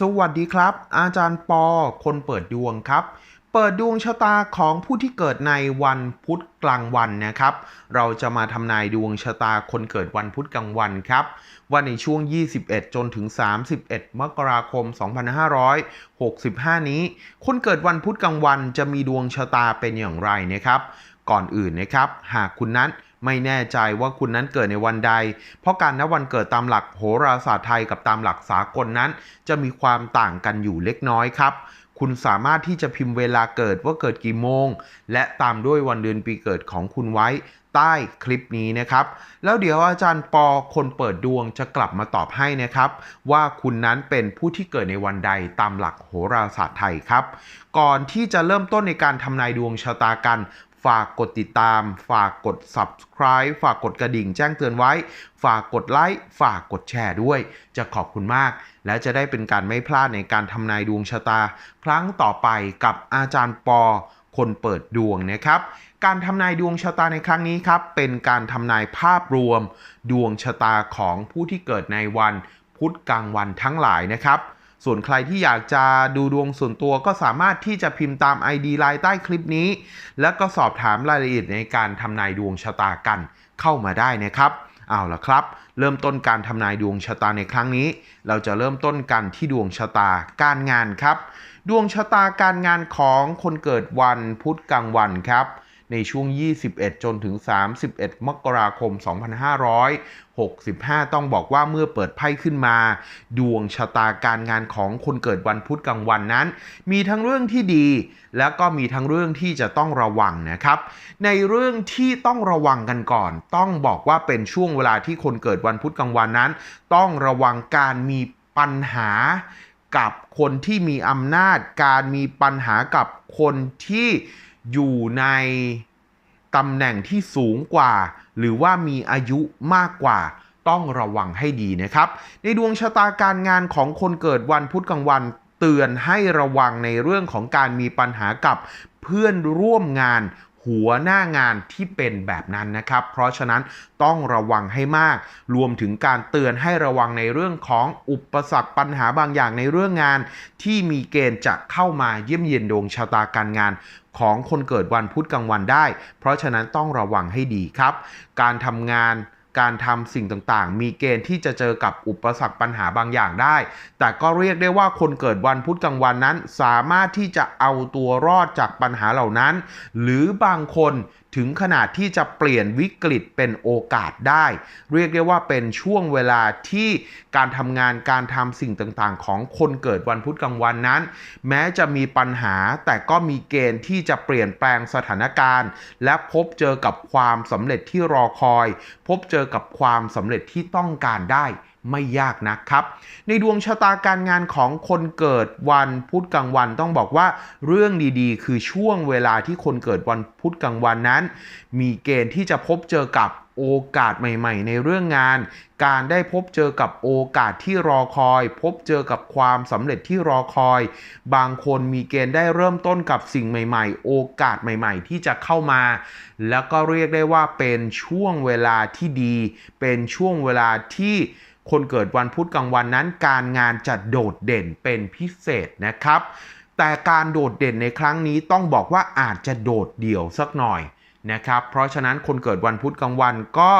สวัสดีครับ อาจารย์ปอ คนเปิดดวงครับ เปิดดวงชะตาของผู้ที่เกิดในวันพุธกลางวันนะครับ เราจะมาทำนายดวงชะตาคนเกิดวันพุธกลางวันครับ ว่าในช่วง 21 จนถึง 31 มกราคม 2565 นี้ คนเกิดวันพุธกลางวันจะมีดวงชะตาเป็นอย่างไรนะครับ ก่อนอื่นนะครับ หากคุณนั้น ไม่แน่ใจว่าคุณนั้นเกิดในวันใด เพราะการนับวันเกิดตามหลักโหราศาสตร์ไทยกับตามหลักสากลนั้น จะมีความต่างกันอยู่เล็กน้อยครับ คุณสามารถที่จะพิมพ์เวลาเกิดว่าเกิดกี่โมง และตามด้วยวันเดือนปีเกิดของคุณไว้ใต้คลิปนี้นะครับ แล้วเดี๋ยวอาจารย์ปอคนเปิดดวงจะกลับมาตอบให้นะครับ ว่าคุณนั้นเป็นผู้ที่เกิดในวันใดตามหลักโหราศาสตร์ไทยครับ ก่อนที่จะเริ่มต้นในการทำนายดวงชะตากัน ฝากกดติดตาม ฝากกด subscribe ฝากกดกระดิ่งแจ้งเตือนไว้ ฝากกดไลค์ฝากกดแชร์ด้วย จะขอบคุณมาก และจะได้เป็นการไม่พลาดในการทำนายดวงชะตา ครั้งต่อไปกับอาจารย์ปอคนเปิดดวงนะครับ การทำนายดวงชะตาในครั้งนี้ครับ เป็นการทำนายภาพรวม ดวงชะตาของผู้ที่เกิดในวันพุธกลางวันทั้งหลายนะครับ ส่วนใครที่อยากจะดูดวงส่วนตัวก็สามารถที่จะพิมพ์ตาม ID ไลน์ใต้คลิปนี้ แล้วก็สอบถามรายละเอียดในการทำนายดวงชะตากันเข้ามาได้นะครับเอาละครับ เริ่มต้นการทำนายดวงชะตาในครั้งนี้ เราจะเริ่มต้นกันที่ดวงชะตาการงานครับ ดวงชะตาการงานของคนเกิดวันพุธกลางวันครับ ในช่วง 21 จนถึง 31 มกราคม 2565 ต้องบอกว่าเมื่อเปิดไพ่ขึ้นมา ดวงชะตาการงานของคนเกิดวันพุธกลางวันนั้น มีทั้งเรื่องที่ดี แล้วก็มีทั้งเรื่องที่จะต้องระวังนะครับ ในเรื่องที่ต้องระวังกันก่อน ต้องบอกว่าเป็นช่วงเวลาที่คนเกิดวันพุธกลางวันนั้น ต้องระวังการมีปัญหากับคนที่มีอำนาจ การมีปัญหากับคนที่ อยู่ในตำแหน่งที่สูงกว่า หรือว่ามีอายุมากกว่าต้องระวังให้ดีนะครับ ในดวงชะตาการงานของคนเกิดวันพุธกลางวันเตือนให้ระวังในเรื่องของการมีปัญหากับเพื่อนร่วมงาน หัวหน้างานที่เป็นแบบนั้นนะครับ เพราะฉะนั้นต้องระวังให้มาก รวมถึงการเตือนให้ระวังในเรื่องของอุปสรรคปัญหาบางอย่างในเรื่องงาน ที่มีเกณฑ์จะเข้ามาเยี่ยมเยียนดวงชะตาการงานของคนเกิดวันพุธกลางวันได้ เพราะฉะนั้นต้องระวังให้ดีครับ การทำงาน การทำสิ่งต่างๆ มีเกณฑ์ที่จะเจอกับอุปสรรคปัญหาบางอย่างได้ แต่ก็เรียกได้ว่าคนเกิดวันพุธกลางวันนั้น สามารถที่จะเอาตัวรอดจากปัญหาเหล่านั้น หรือบางคน ถึงขนาดที่จะเปลี่ยนวิกฤตเป็นโอกาสได้ เรียกได้ว่าเป็นช่วงเวลาที่การทำงานการทำสิ่งต่างๆ ของคนเกิดวันพุธกลางวันนั้น แม้จะมีปัญหาแต่ก็มีเกณฑ์ที่จะเปลี่ยนแปลงสถานการณ์ และพบเจอกับความสำเร็จที่รอคอย พบเจอกับความสำเร็จที่ต้องการได้ ไม่ยากนักครับ ในดวงชะตาการงานของคนเกิดวันพุธกลางวันต้องบอกว่าเรื่องดีๆ คือช่วงเวลาที่คนเกิดวันพุธกลางวันนั้น มีเกณฑ์ที่จะพบเจอกับโอกาสใหม่ ๆ ในเรื่องงาน การได้พบเจอกับโอกาสที่รอคอย พบเจอกับความสำเร็จที่รอคอย บางคนมีเกณฑ์ได้เริ่มต้นกับสิ่งใหม่ ๆ โอกาสใหม่ ๆ ที่จะเข้ามา แล้วก็เรียกได้ว่าเป็นช่วงเวลาที่ดี เป็นช่วงเวลาที่ คนเกิดวันพุธกลางวันนั้น การงานจะโดดเด่นเป็นพิเศษนะครับ แต่การโดดเด่นในครั้งนี้ต้องบอกว่าอาจจะโดดเดี่ยวสักหน่อยนะครับ เพราะฉะนั้นคนเกิดวันพุธกลางวันก็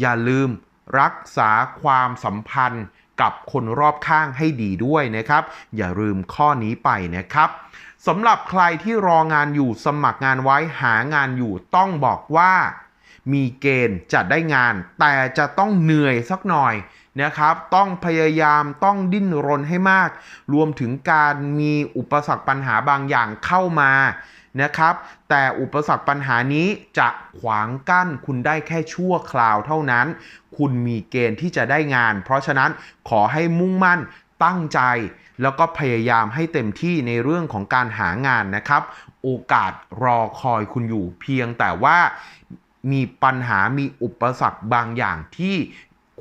อย่าลืมรักษาความสัมพันธ์กับคนรอบข้างให้ดีด้วยนะครับ อย่าลืมข้อนี้ไปนะครับสำหรับใครที่รองานอยู่สมัครงานไว้หางานอยู่ต้องบอกว่า มีเกณฑ์จะได้งาน แต่จะต้องเหนื่อยสักหน่อย นะครับต้องพยายามต้องดิ้นรนให้มาก รวมถึงการมีอุปสรรคปัญหาบางอย่างเข้ามานะครับ แต่อุปสรรคปัญหานี้จะขวางกั้นคุณได้แค่ชั่วคราวเท่านั้น คุณมีเกณฑ์ที่จะได้งาน เพราะฉะนั้นขอให้มุ่งมั่นตั้งใจ แล้วก็พยายามให้เต็มที่ในเรื่องของการหางานนะครับ โอกาสรอคอยคุณอยู่เพียงแต่ว่ามีปัญหามีอุปสรรคบางอย่างที่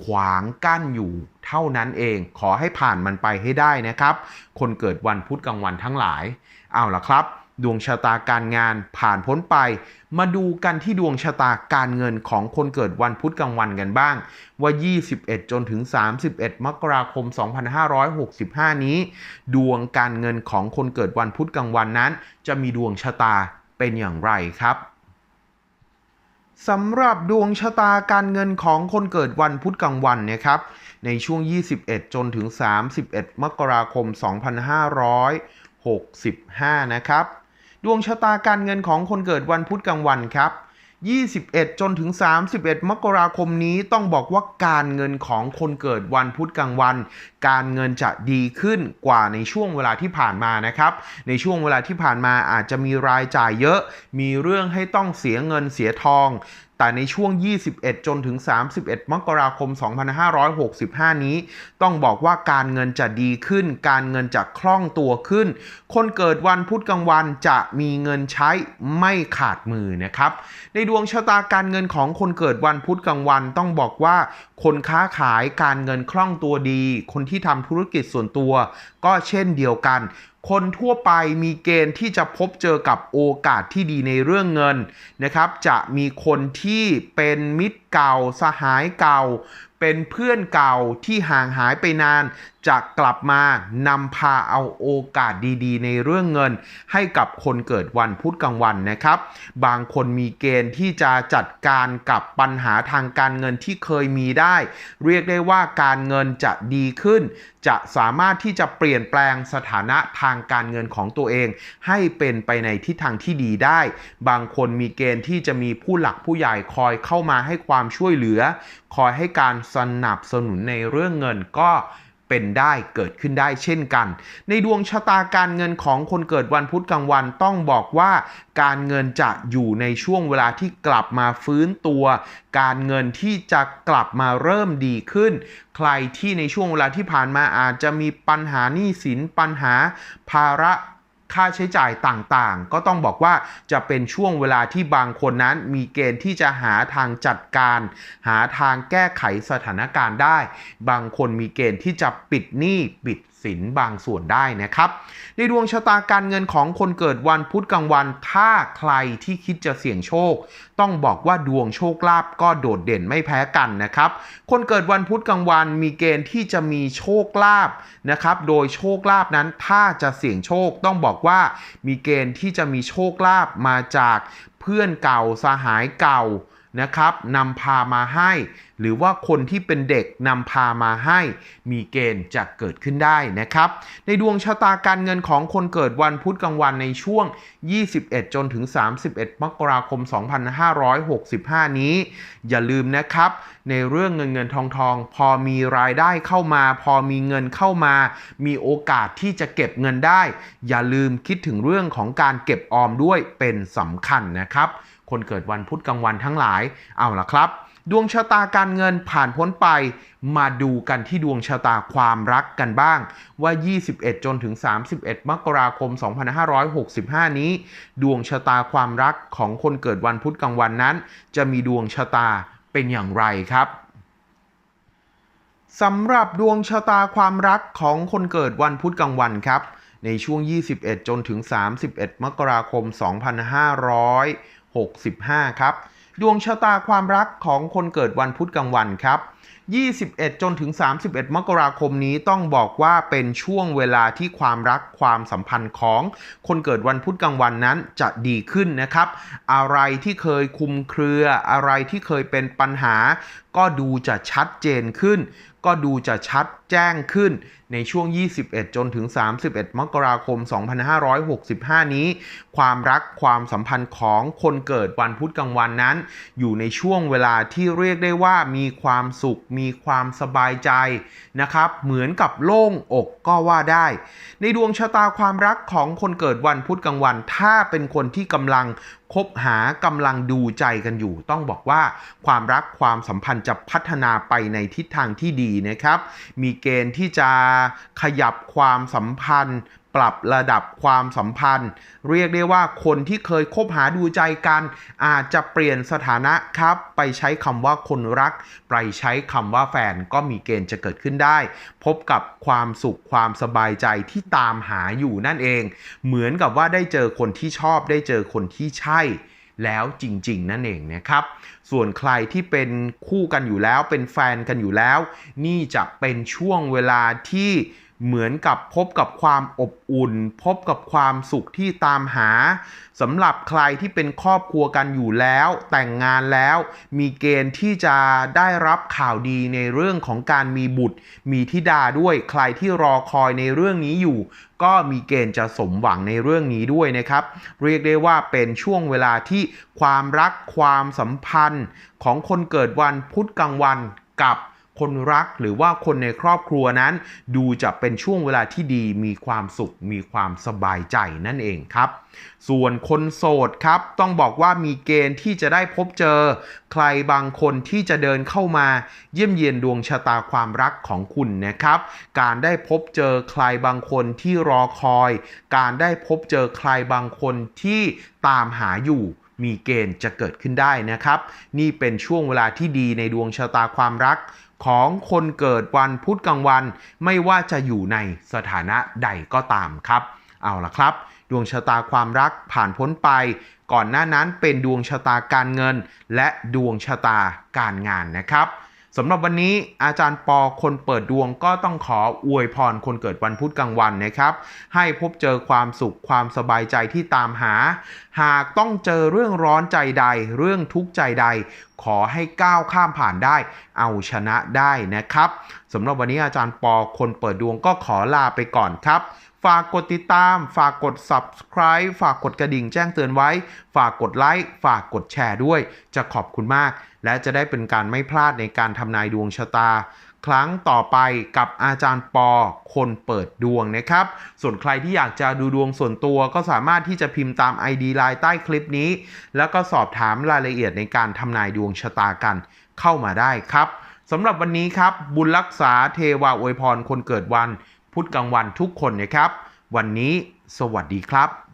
ขวางกั้นอยู่เท่านั้นเอง ขอให้ผ่านมันไปให้ได้นะครับ คนเกิดวันพุธกลางวันทั้งหลาย เอาล่ะครับ ดวงชะตาการงานผ่านพ้นไป มาดูกันที่ดวงชะตาการเงินของคนเกิดวันพุธกลางวันกันบ้าง ว่า 21 จนถึง 31 มกราคม 2565 นี้ ดวงการเงินของคนเกิดวันพุธกลางวันนั้น จะมีดวงชะตาเป็นอย่างไรครับ สำหรับดวงชะตาการเงินของคนเกิดวันพุธกลางวันเนี่ยครับ ในช่วง 21 จนถึง 31 มกราคม 2565 นะครับ ดวงชะตาการเงินของคนเกิดวันพุธกลางวันครับ 21 จนถึง 31 มกราคมนี้ต้องบอกว่าการเงินของคนเกิดวันพุธกลางวัน การเงินจะดีขึ้นกว่าในช่วงเวลาที่ผ่านมานะครับ ในช่วงเวลาที่ผ่านมาอาจจะมีรายจ่ายเยอะ มีเรื่องให้ต้องเสียเงินเสียทอง แต่ในช่วง 21 จนถึง 31 มกราคม 2565 นี้ ต้องบอกว่าการเงินจะดีขึ้น การเงินจะคล่องตัวขึ้น คนเกิดวันพุธกลางวันจะมีเงินใช้ไม่ขาดมือนะครับ ในดวงชะตาการเงินของคนเกิดวันพุธกลางวันต้องบอกว่า คนค้าขายการเงินคล่องตัวดี คนที่ทำธุรกิจส่วนตัว ก็เช่นเดียวกัน คนทั่วไปมีเกณฑ์ที่จะพบเจอกับโอกาสที่ดีในเรื่องเงินนะครับ จะมีคนที่เป็นมิตร เก่า สหายเก่า เป็นเพื่อนเก่าที่ห่างหายไปนาน จะกลับมานำพาเอาโอกาสดีๆ ในเรื่องเงิน ให้กับคนเกิดวันพุธกลางวันนะครับ บางคนมีเกณฑ์ที่จะจัดการกับปัญหาทางการเงินที่เคยมีได้ เรียกได้ว่าการเงินจะดีขึ้น จะสามารถที่จะเปลี่ยนแปลงสถานะทางการเงินของตัวเอง ให้เป็นไปในทิศทางที่ดีได้ บางคนมีเกณฑ์ที่จะมีผู้หลักผู้ใหญ่คอยเข้ามาให้ความความช่วยเหลือ คอยให้การสนับสนุนในเรื่องเงินก็เป็นได้เกิดขึ้นได้เช่นกัน ในดวงชะตาการเงินของคนเกิดวันพุธกลางวันต้องบอกว่าการเงินจะอยู่ในช่วงเวลาที่กลับมาฟื้นตัว การเงินที่จะกลับมาเริ่มดีขึ้น ใครที่ในช่วงเวลาที่ผ่านมาอาจจะมีปัญหาหนี้สินปัญหาภาระ ค่าใช้จ่ายต่างๆ ก็ต้องบอกว่าจะเป็นช่วงเวลาที่บางคนนั้นมีเกณฑ์ที่จะหาทางจัดการ หาทางแก้ไขสถานการณ์ได้ บางคนมีเกณฑ์ที่จะปิดหนี้ปิด สินบางส่วนได้นะครับ ในดวงชะตาการเงินของคนเกิดวันพุธกลางวัน ถ้าใครที่คิดจะเสี่ยงโชค ต้องบอกว่าดวงโชคลาภก็โดดเด่นไม่แพ้กันนะครับ คนเกิดวันพุธกลางวันมีเกณฑ์ที่จะมีโชคลาภนะครับ โดยโชคลาภนั้นถ้าจะเสี่ยงโชคต้องบอกว่ามีเกณฑ์ที่จะมีโชคลาภมาจากเพื่อนเก่าสหายเก่า นะครับนำพามาให้ หรือว่าคนที่เป็นเด็กนำพามาให้ มีเกณฑ์จะเกิดขึ้นได้นะครับ ในดวงชะตาการเงินของคนเกิดวันพุธกลางวันในช่วง 21 จนถึง 31 มกราคม 2565 นี้ อย่าลืมนะครับ ในเรื่องเงินเงินทองทอง พอมีรายได้เข้ามา พอมีเงินเข้ามา มีโอกาสที่จะเก็บเงินได้ อย่าลืมคิดถึงเรื่องของการเก็บออมด้วยเป็นสำคัญนะครับ คนเกิดวันพุธกลางวันทั้งหลาย เอาล่ะครับ ดวงชะตาการเงินผ่านพ้นไป มาดูกันที่ดวงชะตาความรักกันบ้าง ว่า 21 จนถึง 31 มกราคม 2565 นี้ ดวงชะตาความรักของคนเกิดวันพุธกลางวันนั้น จะมีดวงชะตาเป็นอย่างไรครับสำหรับดวงชะตาความรักของคนเกิดวันพุธกลางวันครับ ในช่วง 21 จนถึง 31 มกราคม 2565 65ครับ ดวงชะตาความรักของคนเกิดวันพุธกลางวันครับ 21 จนถึง 31 มกราคมนี้ต้องบอกว่าเป็นช่วงเวลาที่ความรักความสัมพันธ์ของคนเกิดวันพุธกลางวันนั้นจะดีขึ้นนะครับ อะไรที่เคยคุมเครือ อะไรที่เคยเป็นปัญหาก็ดูจะชัดเจนขึ้น ก็ดูจะชัดแจ้งขึ้นในช่วง 21 จนถึง 31 มกราคม 2565 นี้ ความรักความสัมพันธ์ของคนเกิดวันพุธกลางวันนั้น อยู่ในช่วงเวลาที่เรียกได้ว่ามีความสุข มีความสบายใจนะครับ เหมือนกับโล่งอกก็ว่าได้ ในดวงชะตาความรักของคนเกิดวันพุธกลางวัน ถ้าเป็นคนที่กำลัง คบหากำลังดูใจกันอยู่ ต้องบอกว่าความรักความสัมพันธ์จะพัฒนาไปในทิศทางที่ดีนะครับ มีเกณฑ์ที่จะขยับความสัมพันธ์ ปรับระดับความสัมพันธ์ เรียกได้ว่าคนที่เคยคบหาดูใจกัน อาจจะเปลี่ยนสถานะครับ ไปใช้คำว่าคนรัก ไปใช้คำว่าแฟนก็มีเกณฑ์จะเกิดขึ้นได้ พบกับความสุขความสบายใจที่ตามหาอยู่นั่นเอง เหมือนกับว่าได้เจอคนที่ชอบได้เจอคนที่ใช่แล้วจริง ๆ นั่นเองนะครับ ส่วนใครที่เป็นคู่กันอยู่แล้วเป็นแฟนกันอยู่แล้ว นี่จะเป็นช่วงเวลาที่ เหมือนกับพบกับความอบอุ่น พบกับความสุขที่ตามหาสำหรับใครที่เป็นครอบครัวกันอยู่แล้ว แต่งงานแล้ว มีเกณฑ์ที่จะได้รับข่าวดีในเรื่องของการมีบุตร มีธิดาด้วยใครที่รอคอยในเรื่องนี้อยู่ ก็มีเกณฑ์จะสมหวังในเรื่องนี้ด้วยนะครับ เรียกได้ว่าเป็นช่วงเวลาที่ความรักความสัมพันธ์ของคนเกิดวันพุธกลางวันกับ คนรักหรือว่าคนในครอบครัวนั้น ดูจะเป็นช่วงเวลาที่ดีมีความสุขมีความสบายใจนั่นเองครับ ส่วนคนโสดครับ ต้องบอกว่ามีเกณฑ์ที่จะได้พบเจอ ใครบางคนที่จะเดินเข้ามา เยี่ยมเยียนดวงชะตาความรักของคุณนะครับ การได้พบเจอใครบางคนที่รอคอย การได้พบเจอใครบางคนที่ตามหาอยู่มีเกณฑ์จะเกิดขึ้นได้นะครับ นี่เป็นช่วงเวลาที่ดีในดวงชะตาความรัก ของคนเกิดวันพุธกลางวัน ไม่ว่าจะอยู่ในสถานะใดก็ตามครับ เอาละครับ ดวงชะตาความรักผ่านพ้นไป ก่อนหน้านั้นเป็นดวงชะตาการเงิน และดวงชะตาการงานนะครับ สำหรับวันนี้อาจารย์ปอคนเปิดดวงก็ต้องขออวยพรคนเกิดวันพุธกลางวันนะครับ ให้พบเจอความสุขความสบายใจที่ตามหา หากต้องเจอเรื่องร้อนใจใด เรื่องทุกข์ใจใด ขอให้ก้าวข้ามผ่านได้ เอาชนะได้นะครับสำหรับวันนี้อาจารย์ปอคนเปิดดวงก็ขอลาไปก่อนครับฝากกดติดตาม ฝากกด subscribe ฝากกดกระดิ่งแจ้งเตือนไว้ ฝากกดไลค์ ฝากกดแชร์ด้วย จะขอบคุณมาก และจะได้เป็นการไม่พลาดในการทำนายดวงชะตา ครั้งต่อไปกับอาจารย์ปอคนเปิดดวงนะครับ ส่วนใครที่อยากจะดูดวงส่วนตัวก็สามารถที่จะพิมพ์ตาม ID ไลน์ใต้คลิปนี้ แล้วก็สอบถามรายละเอียดในการทำนายดวงชะตากันเข้ามาได้ครับสำหรับวันนี้ครับ บุญรักษาเทวาอวยพรคนเกิดวัน พุธกลางวันทุกคนนะครับ วันนี้สวัสดีครับ